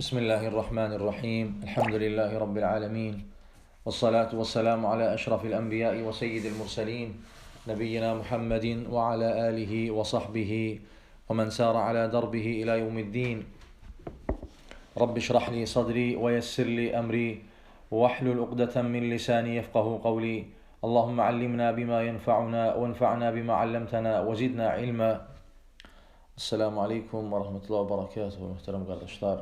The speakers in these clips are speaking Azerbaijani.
بسم الله الرحمن الرحيم. الحمد لله رب العالمين. والصلاة والسلام على أشرف الأنبياء وسيد المرسلين نبينا محمد وعلى آله وصحبه ومن سار على دربه إلى يوم الدين. رب اشرح لي صدري ويسر لي أمري واحلل عقدة من لساني يفقه قولي. اللهم علمنا بما ينفعنا وانفعنا بما علمتنا وزدنا علما. Aleyküm ve Rahmetullah ve Berekatuhu muhterem kardeşler.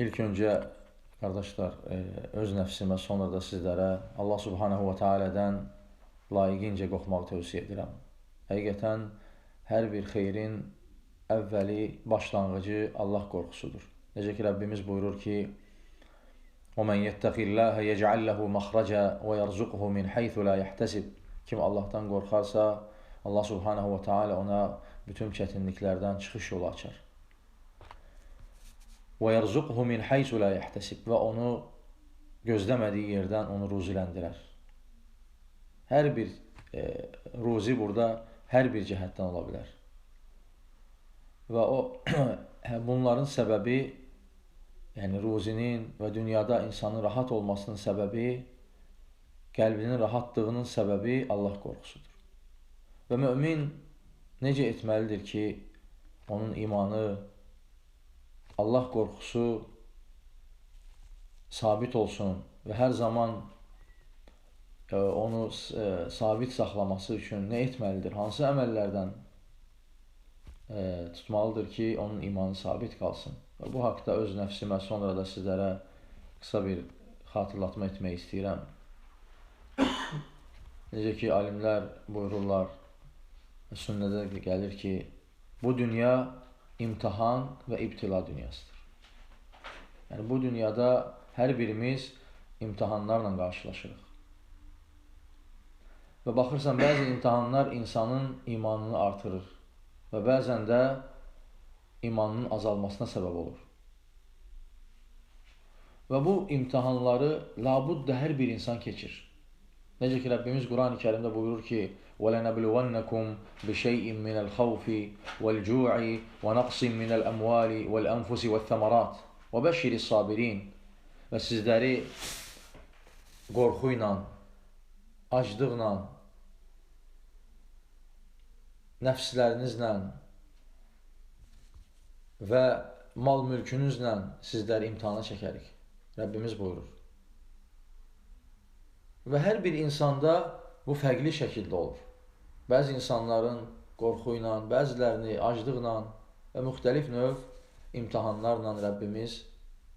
İlk önce kardeşler e, öz nəfsimə sonra da sizlərə Allah Subhanahu və Teala'dan layiqincə qorxmağı tövsiyə edirəm. Həqiqətən hər bir xeyrin əvvəli, başlanğıcı Allah qorxusudur. Necə ki Rəbbimiz buyurur ki: "Və men yettəqillaha yec'al lehu mahraca və yerzuqhu min haythu la yahtasib." Kim Allahdan qorxarsa, Allah Subhanahu və Teala ona bütün çətinliklərdən çıxış yolu açar. Və yerzuqhu min haysu la yahtasib və onu gözləmədiyi yerdən onu ruziləndirər. Hər bir e, ruzi burada hər bir cəhətdən ola bilər. Və o bunların səbəbi yəni ruzinin və dünyada insanın rahat olmasının səbəbi qəlbinin rahatlığının səbəbi Allah qorxusudur. Və mömin necə etməlidir ki, onun imanı, Allah qorxusu sabit olsun və hər zaman e, onu e, sabit saxlaması üçün nə etməlidir? Hansı əməllərdən e, tutmalıdır ki, onun imanı sabit qalsın? Və bu haqda öz nəfsimə sonra da sizlərə qısa bir xatırlatma etmək istəyirəm. Necə ki, alimlər buyururlar, sünnədə gəlir ki, bu dünya imtihan və ibtila dünyasıdır. Yəni, bu dünyada hər birimiz imtihanlarla qarşılaşırıq. Və baxırsan, bəzi imtihanlar insanın imanını artırır və bəzən də imanının azalmasına səbəb olur. Və bu imtihanları labudda hər bir insan keçir. Necə ki, Rəbbimiz Quran-ı Kerimdə buyurur ki, وَلَنَبْلُوَنَّكُمْ بِشَيْءٍ مِنَ الْخَوْفِ وَالْجُوعِ وَنَقْصٍ مِنَ الْأَمْوَالِ وَالْأَنْفُسِ وَالثَّمَرَاتِ وَبَشِّرِ الصَّابِرِينَ Və sizləri qorxu ilə, aclıqla, nəfslərinizlə və mal mülkünüzlə sizləri imtihana çəkərik. Rəbbimiz buyurur. Və hər bir insanda bu fərqli şəkildə olur. Bəzi insanların qorxu ilə, bəzilərini aclıqla və müxtəlif növ imtihanlarla Rəbbimiz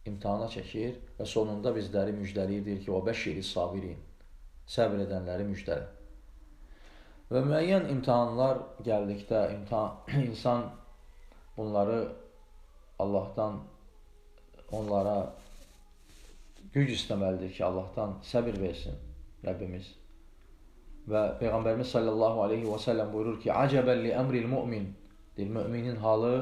imtihana çəkir və sonunda bizləri müjdəliyir, deyir ki, o bəşiri sabirin, səbr edənləri müjdəli. Və müəyyən imtihanlar gəldikdə imtihan, insan bunları Allahdan onlara güc istəməlidir ki, Allahdan səbir versin. Rəbbimiz. Və Peyğəmbərimiz sallallahu aleyhi və səlləm buyurur ki, Acəbən li əmril mümin. Deyir, müminin halı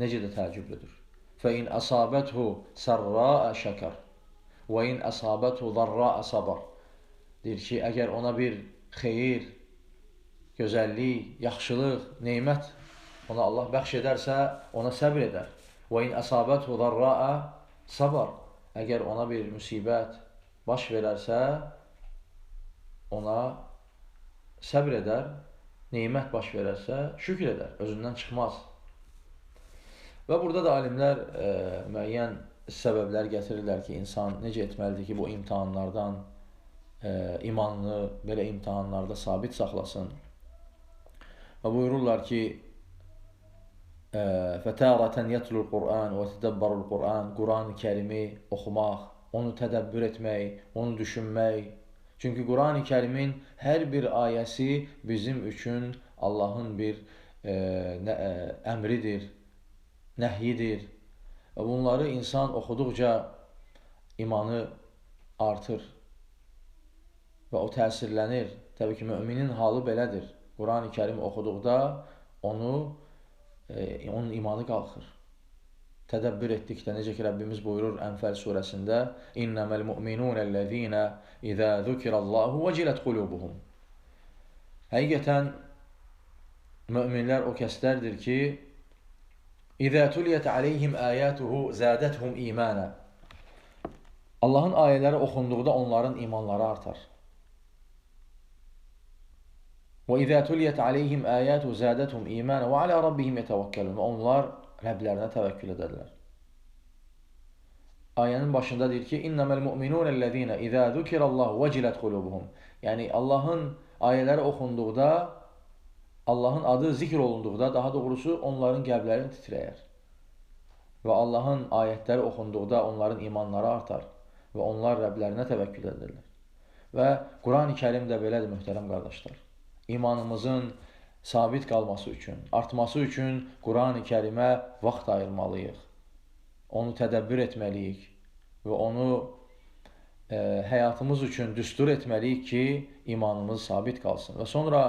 necə də təəccüblüdür. Fə in əsabəthu sərraə şəkər və in əsabəthu zarraə sabar. Deyir ki, əgər ona bir xeyir, gözəllik, yaxşılıq, neymət ona Allah bəxş edərsə, ona səbr edər. Və in əsabəthu zarraə sabar. Əgər ona bir müsibət baş verərsə, ona səbr edər, neymət baş verərsə, şükür edər, özündən çıxmaz. Və burada da alimlər e, müəyyən səbəblər gətirirlər ki, insan necə etməlidir ki, bu imtihanlardan e, imanını belə imtihanlarda sabit saxlasın. Və buyururlar ki, e, fətərətən yetlul Qur'an və tədəbbərul Qur'an, Quran-ı kərimi oxumaq, onu tədəbbür etmək, onu düşünmək, Çünki Quran-ı Kərimin hər bir ayəsi bizim üçün Allahın bir e, nə, e, əmridir, nəhyidir. Və bunları insan oxuduqca imanı artır və o təsirlənir. Təbii ki, müminin halı belədir. Quran-ı Kərim oxuduqda onu, e, onun imanı qalxır tədəbbür etdikdə necə ki Rəbbimiz buyurur Ənfəl surəsində İnnəməl mu'minunəl-ləzīnə İzə zükirəllahu vəcilət qulubuhum Həqiqətən müminlər o kəslərdir ki İzə tuliyət aleyhim ayatuhu zədəthum imanə. Allahın ayələri oxunduqda onların imanları artar. Və izə tuliyət aleyhim ayatu zədəthum imanə və alə rabbihim yetəvəkkəlun. Onlar Rəblərinə təvəkkül edərlər. Ayənin başında deyir ki, İnnəməl mu'minunəl-ləzīnə izə zukirallahu vəcilət qulubuhum. Yəni Allahın ayələri oxunduqda Allahın adı zikr olunduqda, daha doğrusu onların qəlbləri titrəyər. Və Allahın ayətləri oxunduqda onların imanları artar və onlar Rəblərinə təvəkkül edirlər. Və Quran-ı Kərim də belədir, möhtərəm qardaşlar. İmanımızın sabit qalması üçün, artması üçün Quran-ı Kərimə vaxt ayırmalıyıq. Onu tədəbbür etməliyik və onu e, həyatımız üçün düstur etməliyik ki, imanımız sabit qalsın. Və sonra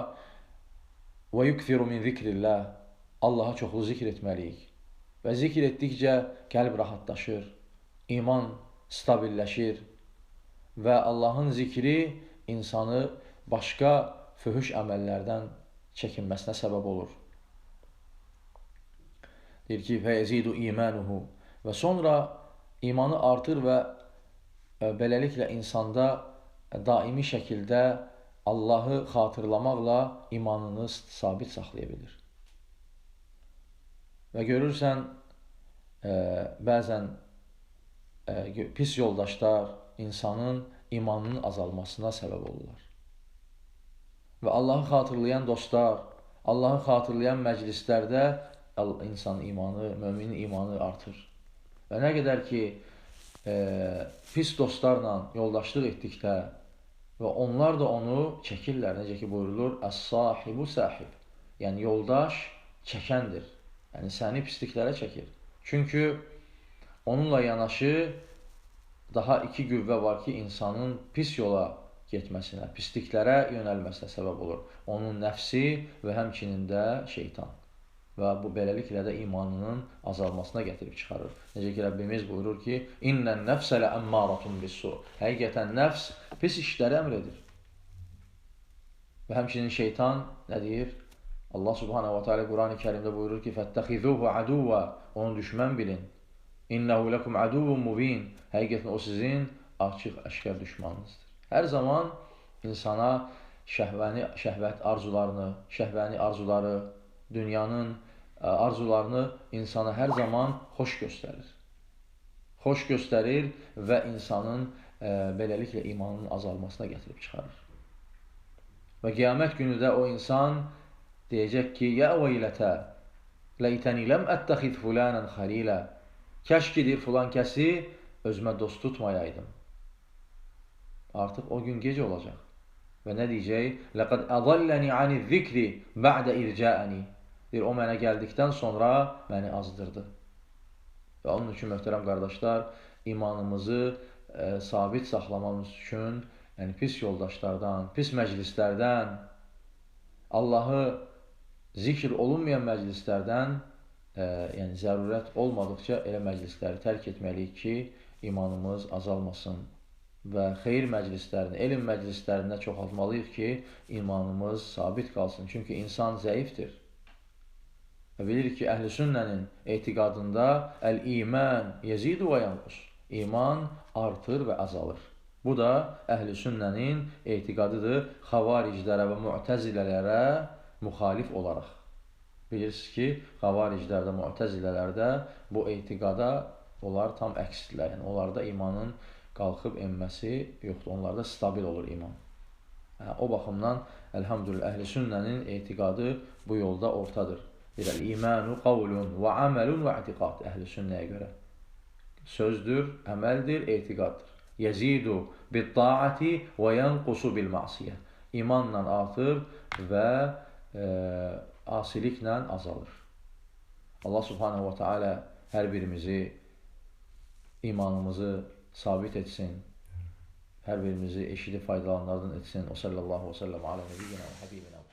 Və yukfiru min zikrillah. Allaha çoxlu zikr etməliyik. Və zikr etdikcə qəlb rahatlaşır, iman stabilləşir və Allahın zikri insanı başqa föhüş əməllərdən çəkinməsinə səbəb olur. Deyir ki, fəyezidu imanuhu və sonra imanı artır və e, beləliklə insanda daimi şəkildə Allahı xatırlamaqla imanını sabit saxlaya bilir. Və görürsən, e, bəzən e, pis yoldaşlar insanın imanının azalmasına səbəb olurlar. Və Allahı xatırlayan dostlar, Allahı xatırlayan məclislərdə insanın imanı, müminin imanı artır. Və nə qədər ki, e, pis dostlarla yoldaşlıq etdikdə, Və onlar da onu çəkirlər. Necə ki buyurulur, Əs-sahibu sahib. Yəni yoldaş çəkəndir. Yəni səni pisliklərə çəkir. Çünki onunla yanaşı daha iki qüvvə var ki, insanın pis yola getməsinə, pisliklərə yönəlməsinə səbəb olur. Onun nəfsi və həmçinin də şeytan və bu beləliklə də imanının azalmasına gətirib çıxarır. Necə ki Rəbbimiz buyurur ki: "İnnən nəfsə ləəmmaratun bis-su." Həqiqətən nəfs pis işləri əmr edir. Və həmçinin şeytan nə deyir? Allah Subhanahu va Taala Qurani-Kərimdə buyurur ki: "Fəttəxizuhu aduva." Onu düşmən bilin. "İnnehu lekum aduvun mubin." Həqiqətən o sizin açıq-aşkar düşmanınızdır. Hər zaman insana şəhvəni, şəhvət arzularını, şəhvəni arzuları, dünyanın arzularını insana hər zaman xoş göstərir. Xoş göstərir və insanın ə, beləliklə imanının azalmasına gətirib çıxarır. Və qiyamət günü də o insan deyəcək ki, Ya veylətə, ləytəni ləm ətəxiz fulanən xalilə. Kəşkidir filan kəsi özümə dost tutmayaydım. Artıq o gün gecə olacaq. Və nə deyəcək? Ləqəd əzəlləni ani zikri bə'də ircəəni. Deyir, o mənə gəldikdən sonra məni azdırdı. Və onun üçün, möhtərəm qardaşlar, imanımızı e, sabit saxlamamız üçün, yəni pis yoldaşlardan, pis məclislərdən, Allahı zikr olunmayan məclislərdən, e, yəni zərurət olmadıqca elə məclisləri tərk etməliyik ki, imanımız azalmasın və xeyir məclislərini, elm məclislərində çoxaltmalıyıq ki, imanımız sabit qalsın. Çünki insan zəifdir. Və bilirik ki, əhl-i sünnənin etiqadında əl-iman yezidu və yanqus. İman artır və azalır. Bu da əhl-i sünnənin etiqadıdır xavariclərə və müətəzilələrə müxalif olaraq. Bilirsiniz ki, xavariclərdə, müətəzilələrdə bu etiqada onlar tam əksdirlər. Yəni, onlarda imanın qalxıb enməsi yoxdur. Onlarda stabil olur iman. Hə, o baxımdan, əlhamdülillah, əhl-i sünnənin etiqadı bu yolda ortadır. Deyirlər, imanu qavlun və amelun və etiqad əhl-i sünnəyə görə. Sözdür, əməldir, etiqaddır. Yezidu bit-taati və yanqusu bil-masiyə. İmanla artır və e, asiliklə azalır. Allah subhanahu wa ta'ala hər birimizi imanımızı sabit etsin. Hər birimizi eşidib faydalanlardan etsin. O sallallahu və səlləm alə nəbiyyina və həbibina.